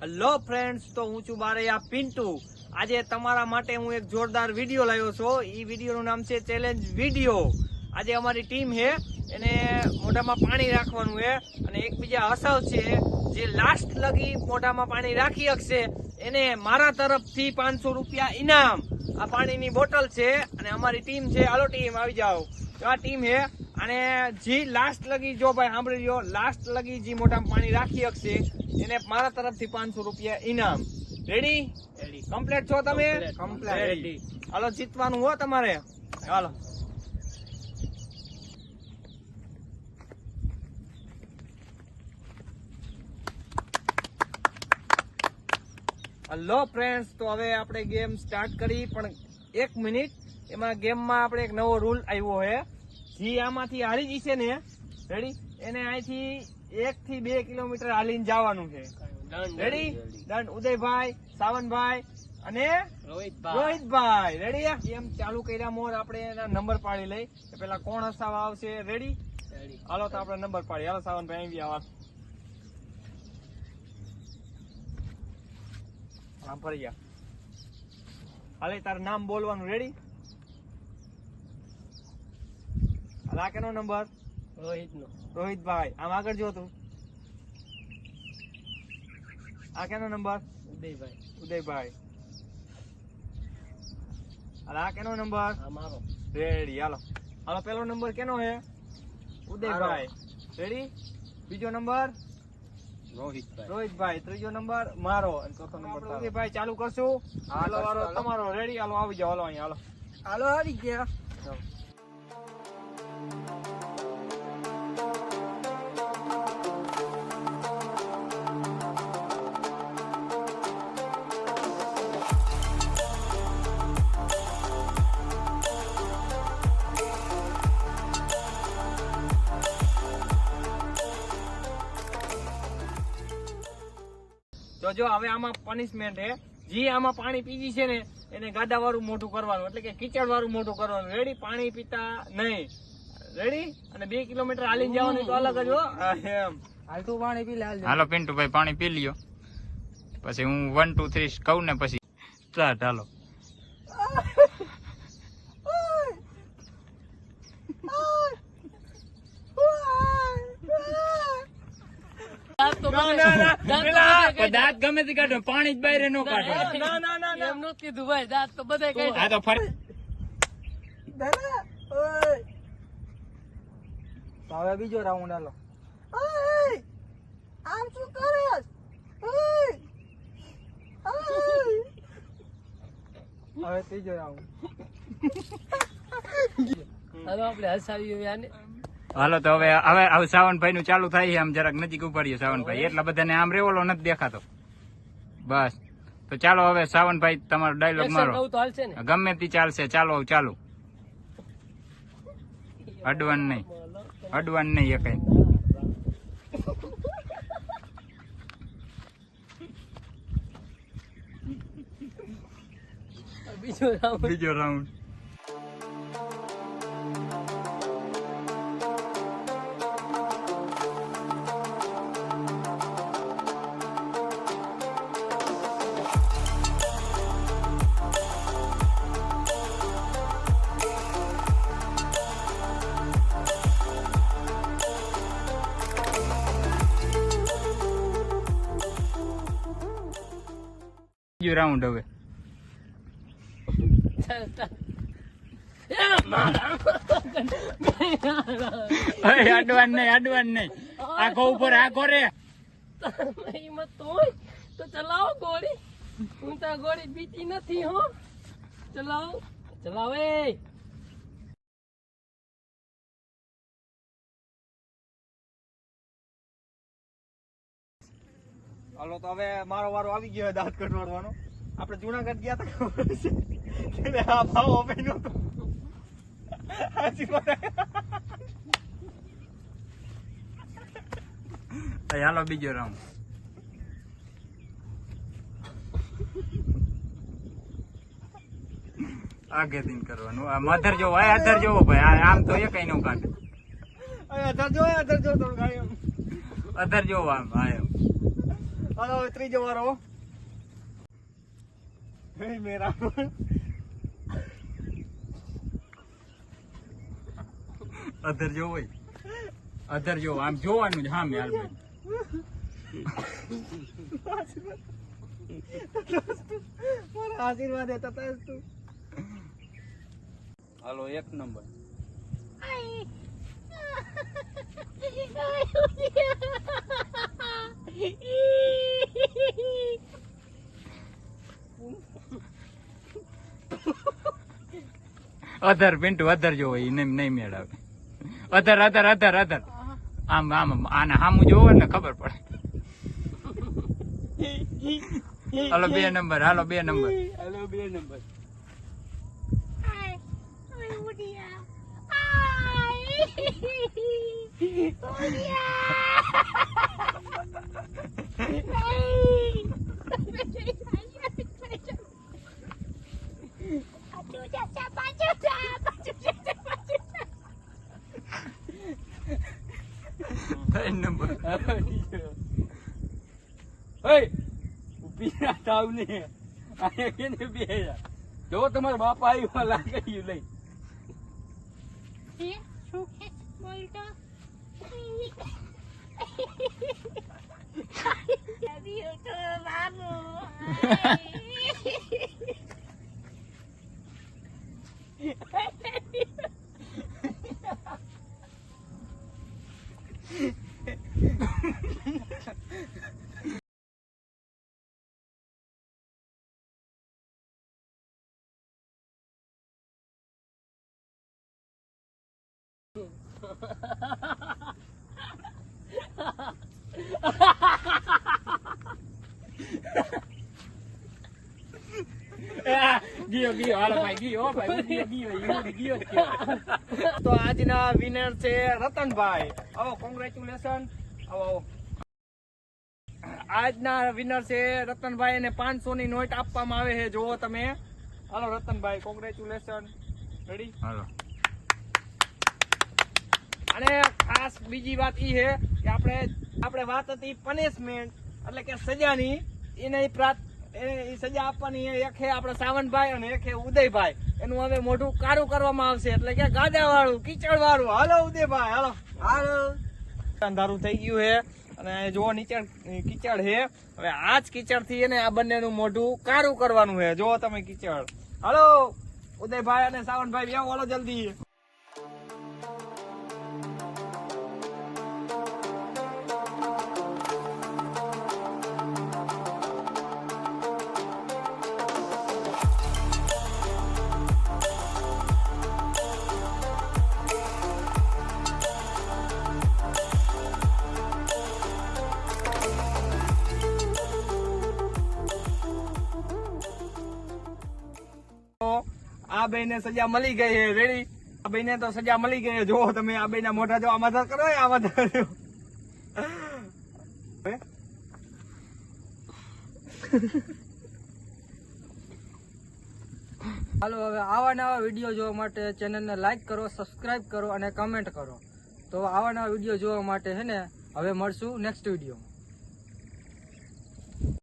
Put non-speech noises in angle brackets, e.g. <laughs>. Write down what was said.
Hello friends તો હું છું બારૈયા પિન્ટુ. આજે તમારા માટે હું એક જોરદાર વીડિયો લાવ્યો છું. એ વિડીયોનું નામ છે ચેલેન્જ વીડિયો આજે અમારી ટીમ છે, એને મોઢામાં પાણી રાખવાનું છે અને એકબીજા હસાવ છે. જે લાસ્ટ લગી મોઢામાં પાણી રાખી શકશે એને મારા તરફથી પાંચસો રૂપિયા ઇનામ. આ પાણીની બોટલ છે અને અમારી ટીમ છે. હાલો ટીમ આવી જાઓ. તો આ ટીમ છે અને જે લાસ્ટ લગી, જો ભાઈ સાંભળી લ્યો લાસ્ટ લગી જે મોઢામાં પાણી રાખી શકશે એને મારા તરફથી પાંચસો રૂપિયા ઇનામ. રેડી કમ્પ્લેટ છો તમે? કમ્પ્લેટ હાલો જીતવાનું હો તમારે. હાલો. હલો ફ્રેન્ડ્સ તો હવે આપણે ગેમ સ્ટાર્ટ કરી પણ એક મિનિટ. એમાં ગેમમાં આપણે એક નવો રૂલ આવ્યો છે. જે આમાંથી હારી જશે ને. રેડી એને અહીંથી એક થી બે કિલોમીટર હાલીને જવાનું છે. રેડી ડન ઉદયભાઈ સાવનભાઈ અને રોહિતભાઈ. રેડી એમ ચાલુ કર્યા મોર આપણે એના નંબર પાડી લઈ. પેલા કોણ હસાવા આવશે? રેડી હાલો તો આપણે નંબર પાડી હાલો સાવનભાઈ આવી આવા. આમ ફરી ગયા. હાલે તારું નામ બોલવાનું. રેડી હાલ આ કેનો નંબર રોહિત રોહિતભાઈ આમ આગળ જો તું. આ કેનો નંબર? ઉદયભાઈ. ઉદયભાઈ. આ કેનો નંબર? મારો. રેડી હાલો. હાલો પેલો નંબર કેનો હે? ઉદયભાઈ. રેડી? બીજો નંબર? રોહિતભાઈ. રોહિતભાઈ. ત્રીજો નંબર? મારો. અને ચોથો નંબર ઉદયભાઈ ચાલુ કરશું. હાલો હાલો તમારો. રેડી હાલો આવી જાઓ હાલો અહીંયા હાલો. હાલો હારી ગયા. તો જો હવે આમાં પનિશમેન્ટ હે. જે આમાં પાણી પીજી છે ને એને ગાડા વાળું મોઢું કરવાનું. એટલે કે કીચડ વાળું મોઢું કરવાનું. રેડી પાણી પીતા નહીં. રેડી અને બે કિલોમીટર હાલી જવાનું તો અલગ જ એમ. હાલતું પાણી પી લે હાલો પિન્ટુભાઈ પાણી પી લ્યો. પછી હું વન ટુ થ્રી કહું ને પછી. સ્ટાર્ટ હાલો ના, ના, ના, પેલા- પણ દાંત ગમે તે કાઢો પાણી જ બહાર ન કાઢો. ના ના ના એમ નું કીધું ભાઈ દાંત તો બધા કઈ આ તો ફરી. હવે બીજો રાઉન્ડ હાલો આમ શું કરે હવે ત્રીજો રાઉન્ડ હવે આપણે હસાવી આને. હાલો તો હવે હવે હવે સાવનભાઈ નું ચાલુ થાય છે આમ જરાક નજીક ઉપાડીએ સાવનભાઈ. એટલા બધાને આમ રેવલો નથી દેખાતો. બસ. તો ચાલો હવે સાવનભાઈ તમારો ડાયલોગ મારો. ગમે તે ચાલશે ચાલો ચાલુ. અડવાન નહીં. અડવાન નહીં એ કઈ. બીજો રાઉન્ડ બીજો રાઉન્ડ રાઉન્ડ હવે. નથી હો ચલાવો ચલાવે હાલો, તો હવે મારો વારો આવી ગયો દાંત કઢવાડવાનો. આપણે જુનાગઢ ગયા હતા ખબર છે? આ ભાવ વાત. હવે હાલો બીજો રાઉન્ડ આગેથી કરવાનું. આ મધર જોવો આ અધર જોવો ભાઈ. આમ તો એ કઈ નું કાઢે. અધર જો અધર જો થોડું અધર જોવો આમ હા એમ. હાલો હવે ત્રીજો વારો. હે મેરા અધર જો હોય અધર જો આમ જોવાનું જ હા મેં હાલ આશીર્વાદ હતા તું હાલો એક નંબર અધર પિન્ટુ અધર જો હોય નહીં નહીં મેળવે. અધર અધર અધર અધર. આમ આમ આને સામું જોવો એટલે ખબર પડે. હાલો બે નંબર હાલો બે નંબર. હાલો બે નંબર. ત્રણ <laughs> <laughs> નંબર ઊભી ના થાવ ને. આને કેને બે જો તમારા બાપા આવ્યો લાગે ઈ લઈ. <laughs> <laughs> ગયો ગયો હાલો ભાઈ ગયો ભાઈ ગયો ગયો ગયો આજના વિનર છે રતનભાઈ. આવો કોંગ્રેચ્યુલેશન આવો આવો. આજના વિનર છે રતનભાઈ ને પાંચસો ની નોટ આપવામાં આવે છે. જોવો તમે. હાલો, રતનભાઈ કોંગ્રેચ્યુલેશન રેડી હાલો. અને ખાસ બીજી વાત એ છે કે આપણે આપણે વાત હતી પનિશમેન્ટ એટલે કે સજાની. એને પ્રાપ્ત એ સજા આપવાની એક છે આપણે સાવનભાઈ અને એક છે ઉદયભાઈ. એનું હવે મોઢું કારું કરવામાં આવશે. એટલે કે ગાદા વાળું કીચડ વાળું હાલો ઉદયભાઈ, હાલો. હાલો. અંધારું થઈ ગયું છે. અને જો નીચે કીચડ છે. હવે આ જ કીચડથી એને આ બંનેનું મોઢું કારું કરવાનું છે. જો તમે કીચડ. હાલો. ઉદયભાઈ અને સાવનભાઈ, બેહો, હાલો જલ્દી. આ બેને સજા મળી ગઈ રેડી આ બેને તો સજા મળી ગઈ જો તમે આ બેના મોઢા જો આમાં કરો આ કરો. હાલો, હવે આવા નવા વીડિયો જોવા માટે ચેનલને લાઈક કરો સબસ્ક્રાઇબ કરો અને કમેન્ટ કરો. તો આવા નવા વીડિયો જોવા માટે હે ને, હવે મળશું નેક્સ્ટ વિડીયોમાં.